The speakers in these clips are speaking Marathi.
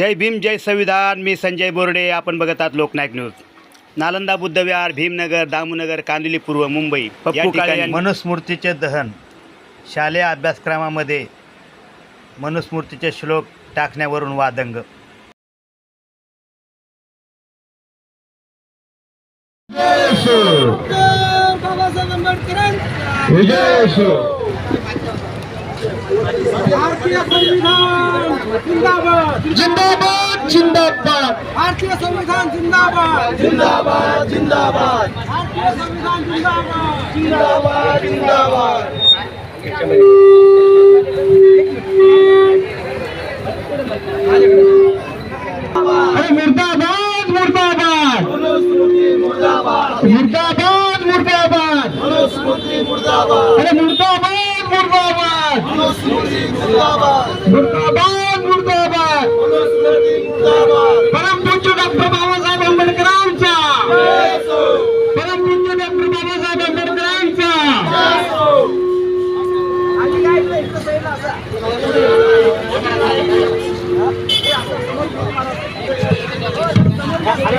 जय भीम जय संविधान मी संजय बोर्डे आपण बघत आहात लोकनायक न्यूज. नालंदा बुद्धविहार भीमनगर दामनगर कांदिवली पूर्व मुंबई पप्पू काळे मनुस्मृतीचे दहन शालेय अभ्यासक्रमामध्ये मनुस्मृतीचे श्लोक टाकण्यावरून वादंग. विजय भारतीय संविधान जिंदाबाद. जिंदाबाद जिंदाबाद. भारतीय संविधान जिंदाबाद. जिंदाबाद जिंदाबाद. भारतीय संविधान जिंदाबाद. जिंदाबाद जिंदाबाद. अरे मुर्दाबाद मुर्दाबाद. मुर्दाबाद. मुर्दाबाद अरे मुर्दाबाद. मुर्दाबाद मुर्दाबाद मुर्दाबाद. परमपूज्य डॉक्टर बाबासाहेब आंबेडकरांचा. परमपूज्य डॉक्टर बाबासाहेब आंबेडकरांचा. अरे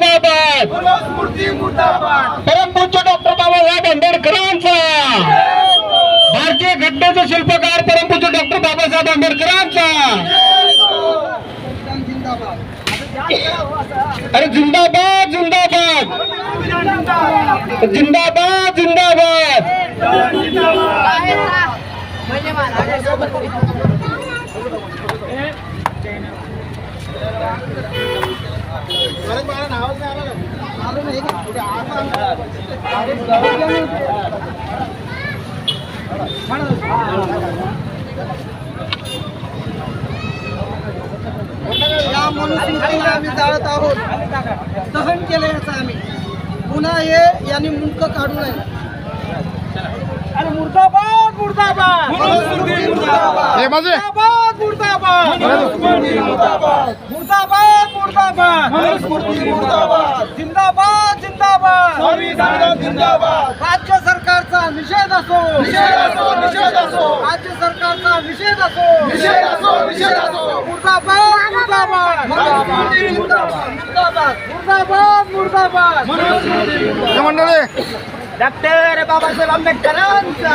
मुर्दाबाद. मुर्दाबाद. परमपूज्य डॉक्टर बाबासाहेब आंबेडकरांचा. भारतीय घटनेचे शिल्पकार परमपूज्य डॉक्टर बाबासाहेब आंबेडकरांचा. अरे जिंदाबाद जिंदाबाद. जिंदाबाद जिंदाबाद. या मनुस्मृतीला आम्ही जाळत आहोत. दहन केलं याचं आम्ही. पुन्हा हे यांनी मुंक काढू नये. अरे मुर्दाबाद मुर्दाबाद. मुर्दाबाद. मुर्दाबाद मुर्दाबाद. मुर्दाबाद. मुर्दाबाद जिंदाबाद. जिंदाबाद जिंदाबाद. राज्य सरकारचा निषेध असो. राज्य सरकारचा निषेध असो. मुर्दाबाद मुर्दाबाद. मुर्दाबाद. मुर्दाबाद मुर्दाबाद मंडळी. डॉक्टर बाबासाहेब आंबेडकरांचा.